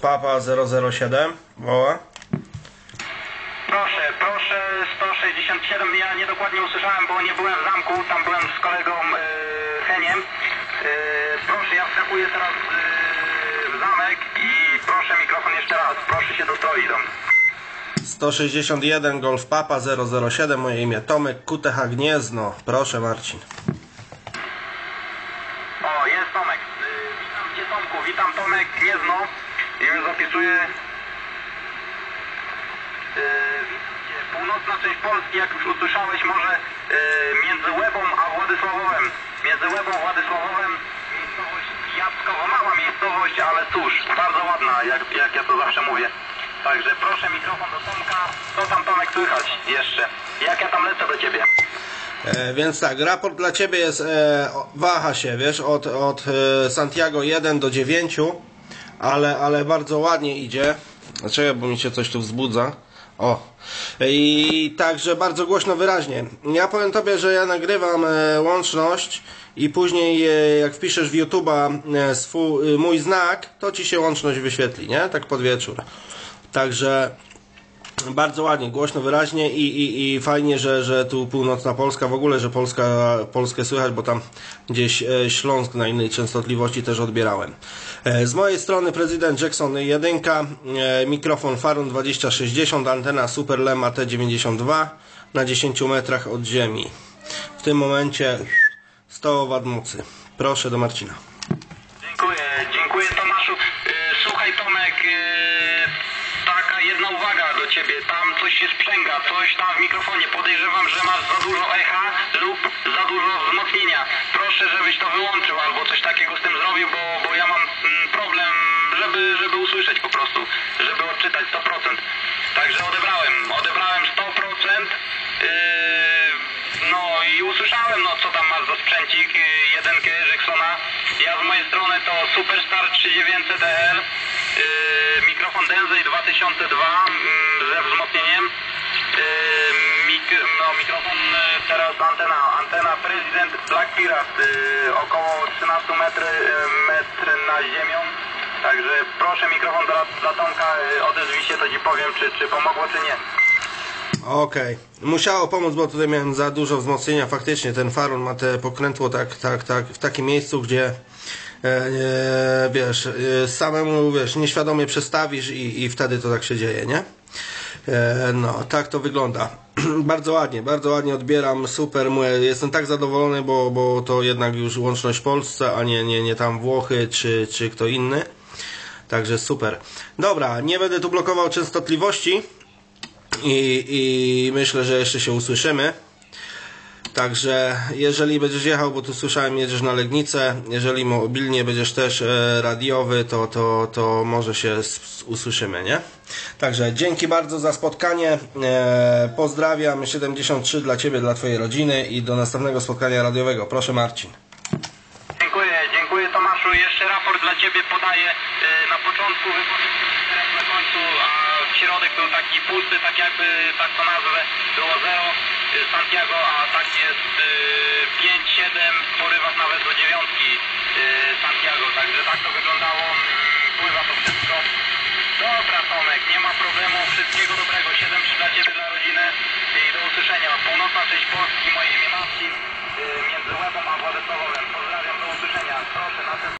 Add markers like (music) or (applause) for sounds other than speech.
Papa 007 woła. Proszę, proszę 167. Ja niedokładnie usłyszałem, bo nie byłem w zamku, tam byłem z kolegą e, Heniem. E, proszę, ja wskakuję teraz e, w zamek i proszę mikrofon jeszcze raz. Proszę się dostroić do mnie. 161 Golf Papa 007 moje imię Tomek QTH Gniezno. Proszę Marcin. O, jest Tomek. Witam Cię Tomku, witam Tomek Gniezno. Już zapisuję. E. Północna część Polski, jak już usłyszałeś, może e, między Łebą a Władysławowem. Między Łebą a Władysławowem miejscowość Jackowo, mała miejscowość, ale cóż, bardzo ładna, jak, jak ja to zawsze mówię. Także proszę mikrofon do Tomka. Co tam Tomek słychać jeszcze? Jak ja tam lecę do Ciebie? E, więc tak, raport dla Ciebie jest, e, waha się, wiesz, od, od e, Santiago 1 do 9, ale, ale bardzo ładnie idzie. Dlaczego, bo mi się coś tu wzbudza. O. I także bardzo głośno, wyraźnie. Ja powiem Tobie, że ja nagrywam e, łączność i później e, jak wpiszesz w YouTube'a e, mój znak, to Ci się łączność wyświetli, nie? Tak pod wieczór. Także bardzo ładnie, głośno, wyraźnie i, i, i fajnie, że, że tu północna Polska, w ogóle, że Polska, Polskę słychać, bo tam gdzieś e, Śląsk na innej częstotliwości też odbierałem. E, Z mojej strony prezydent Jackson 1, e, mikrofon Farun 2060, antena Super Lema T92 na 10 metrach od ziemi. W tym momencie 100 wad mocy. Proszę do Marcina. Dziękuję, dziękuję Tomaszu. Słuchaj Tomek, jedna uwaga do ciebie. Tam coś się sprzęga, coś tam w mikrofonie. Podejrzewam, że masz za dużo echa lub za dużo wzmocnienia. Proszę, żebyś to wyłączył albo coś takiego z tym zrobił, bo, bo ja mam mm, problem, żeby, żeby usłyszeć po prostu, żeby odczytać 100%. Także odebrałem, odebrałem 100%. Yy, no i usłyszałem, no co tam masz za sprzęcik, yy, jedynkę Ericsona. Ja z mojej strony to Superstar 3900 DL, yy, mikrofon Denzey 2002 yy, ze wzmocnieniem. Yy, mik no, mikrofon yy, teraz antena, antena President Black Pirate, yy, około 13 metry, yy, metr na ziemią. Także proszę mikrofon dla, dla Tomka, odezwij się, to ci powiem, czy, czy pomogło, czy nie. Okej. Musiało pomóc, bo tutaj miałem za dużo wzmocnienia. Faktycznie ten farun ma te pokrętło tak, tak, tak, w takim miejscu, gdzie wiesz, e, samemu wiesz, nieświadomie przestawisz i, i wtedy to tak się dzieje, nie? E, no, tak to wygląda. (clears throat) bardzo ładnie, bardzo ładnie odbieram, super, jestem tak zadowolony, bo, bo to jednak już łączność Polsce, a nie, nie, nie tam Włochy czy, czy kto inny. Także super. Dobra, nie będę tu blokował częstotliwości i, i myślę, że jeszcze się usłyszymy. Także jeżeli będziesz jechał, bo tu słyszałem jedziesz na Legnicę, jeżeli mobilnie będziesz też e, radiowy, to, to, to może się usłyszymy, nie? Także dzięki bardzo za spotkanie. E, pozdrawiam 73 dla Ciebie, dla Twojej rodziny i do następnego spotkania radiowego. Proszę Marcin. Dziękuję, dziękuję Tomaszu. Jeszcze raport dla Ciebie podaję e, na początku wypowiedzi, teraz na końcu, a środek był taki pusty, tak jakby, tak to nazwę, było zero Santiago, a tak jest e, 5-7, w porywach nawet do dziewiątki e, Santiago, także tak to wyglądało, mm, pływa to wszystko. Dobra Tomek, nie ma problemu, wszystkiego dobrego, 7-3 dla Ciebie, dla rodziny i do usłyszenia. Północna część Polski, moje imię Marcin, e, między Łebą a Władysławowem. Pozdrawiam, do usłyszenia. Proszę, na ten...